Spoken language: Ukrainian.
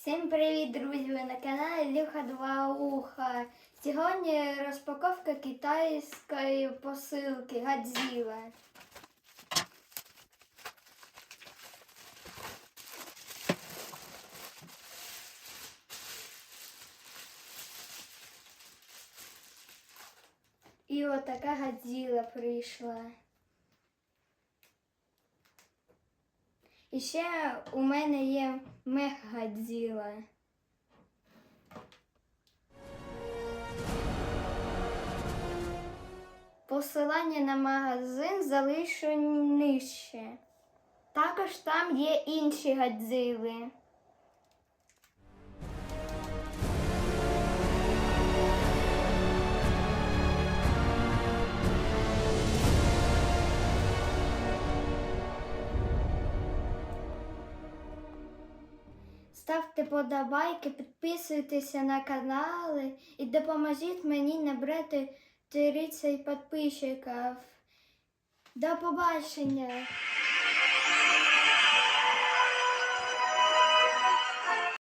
Всім привіт, друзі! Ви на каналі Люха Два Уха. Сьогодні розпаковка китайської посилки Гадзіла. І отака Гадзіла прийшла. І ще у мене є мех Гадзіла. Посилання на магазин залишу нижче. Також там є інші гадзили. Ставте подобайки, підписуйтеся на канали і допоможіть мені набрати 30 підписчиків. До побачення!